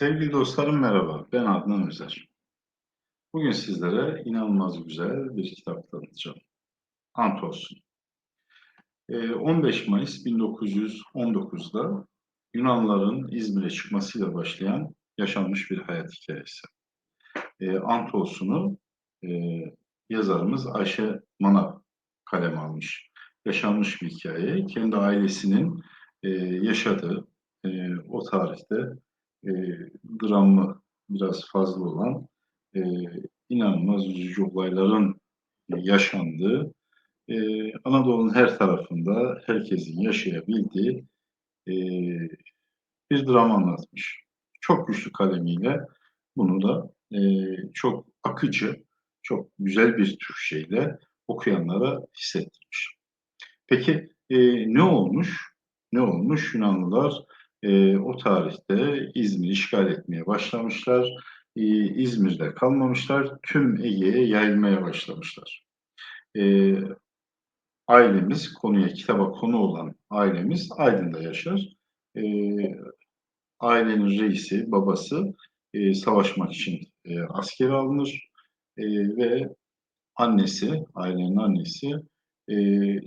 Sevgili dostlarım merhaba, ben Adnan Özer. Bugün sizlere inanılmaz güzel bir kitap tanıtacağım. Ant olsun. Ee, 15 Mayıs 1919'da Yunanlıların İzmir'e çıkmasıyla başlayan yaşanmış bir hayat hikayesi. Ee, Ant olsun'u e, yazarımız Ayşe Manav kaleme almış. Yaşanmış bir hikaye. Kendi ailesinin e, yaşadığı e, o tarihte e, dramı biraz fazla olan e, inanılmaz üzücü olayların yaşandığı e, Anadolu'nun her tarafında herkesin yaşayabildiği e, bir dram anlatmış. Çok güçlü kalemiyle bunu da e, çok akıcı, çok güzel bir Türkçeyle okuyanlara hissettirmiş. Peki e, ne olmuş? Ne olmuş? Yunanlılar e, o tarihte İzmir'i işgal etmeye başlamışlar. E, İzmir'de kalmamışlar. Tüm Ege'ye yayılmaya başlamışlar. E, ailemiz, konuya, kitaba konu olan ailemiz Aydın'da yaşar. E, ailenin reisi, babası e, savaşmak için e, askere alınır e, ve annesi, ailenin annesi e,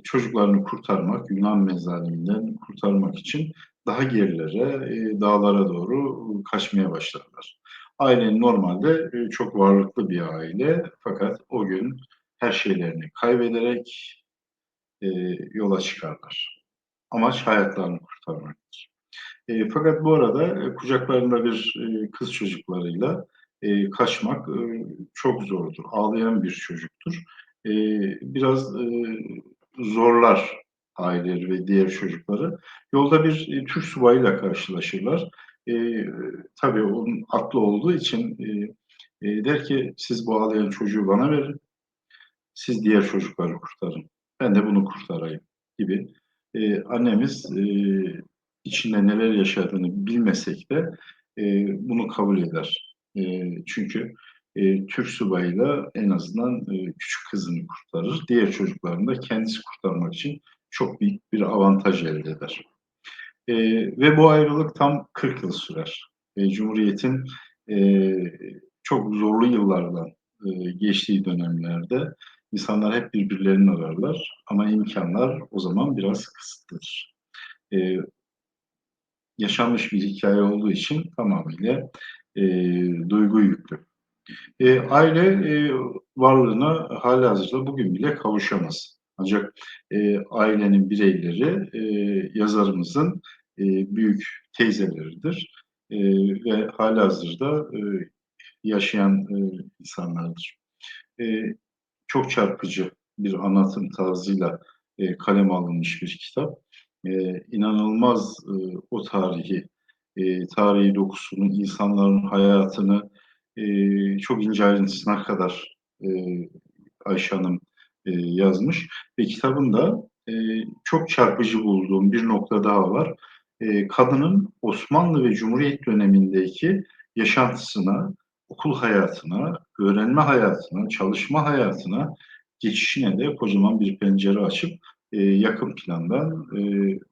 çocuklarını kurtarmak, Yunan mezaliminden kurtarmak için daha gerilere, e, dağlara doğru kaçmaya başlarlar. Ailenin normalde e, çok varlıklı bir aile fakat o gün her şeylerini kaybederek e, yola çıkarlar. Amaç hayatlarını kurtarmaktır. E, fakat bu arada kucaklarında bir kız çocuklarıyla kaçmak çok zordur. Ağlayan bir çocuktur. Biraz zorlar aileleri ve diğer çocukları. Yolda bir e, Türk subayıyla karşılaşırlar. E, tabii onun atlı olduğu için e, e, der ki siz bu ağlayan çocuğu bana verin. Siz diğer çocukları kurtarın. Ben de bunu kurtarayım gibi. E, annemiz e, içinde neler yaşadığını bilmesek de e, bunu kabul eder. E, çünkü e, Türk subayıyla en azından e, küçük kızını kurtarır. Diğer çocuklarını da kendisi kurtarmak için çok büyük bir avantaj elde eder. E, ve bu ayrılık tam 40 yıl sürer. E, Cumhuriyet'in e, çok zorlu yıllardan e, geçtiği dönemlerde insanlar hep birbirlerini ararlar ama imkanlar o zaman biraz kısıtlıdır. E, yaşanmış bir hikaye olduğu için tamamıyla e, duygu yüklü. E, aile e, varlığına halihazırda bugün bile kavuşamaz. Ancak e, ailenin bireyleri e, yazarımızın e, büyük teyzeleridir e, ve halihazırda e, yaşayan e, insanlardır. E, çok çarpıcı bir anlatım tarzıyla e, kalem alınmış bir kitap. E, inanılmaz e, o tarihi, e, tarihi dokusunu, insanların hayatını e, çok ince ayrıntısına kadar e, Ayşe Hanım e, yazmış. Ve kitabında e, çok çarpıcı bulduğum bir nokta daha var. E, kadının Osmanlı ve Cumhuriyet dönemindeki yaşantısına, okul hayatına, öğrenme hayatına, çalışma hayatına geçişine de kocaman bir pencere açıp yakın plandan e,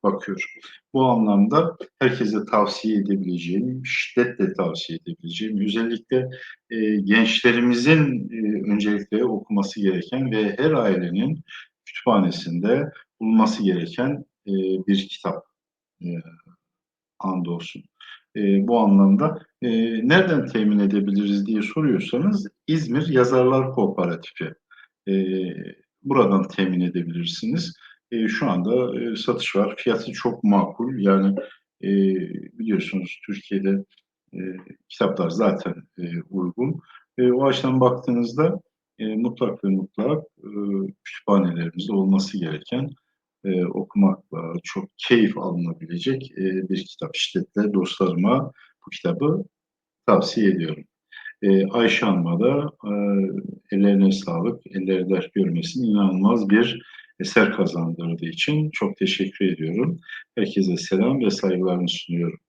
bakıyor. Bu anlamda herkese tavsiye edebileceğim, şiddetle tavsiye edebileceğim, özellikle e, gençlerimizin e, öncelikle okuması gereken ve her ailenin kütüphanesinde bulunması gereken e, bir kitap. E, andolsun. E, bu anlamda e, nereden temin edebiliriz diye soruyorsanız İzmir Yazarlar Kooperatifi. E, buradan temin edebilirsiniz. E, şu anda e, satış var. Fiyatı çok makul. Yani e, biliyorsunuz Türkiye'de e, kitaplar zaten e, uygun. E, o açıdan baktığınızda e, mutlak ve mutlak e, kütüphanelerimizde olması gereken e, okumakla çok keyif alınabilecek e, bir kitap. Şiddetle dostlarıma bu kitabı tavsiye ediyorum. E, Ayşe Hanım'a da e, ellerine sağlık, elleri dert görmesin inanılmaz bir eser kazandırdığı için çok teşekkür ediyorum. Herkese selam ve saygılarımı sunuyorum.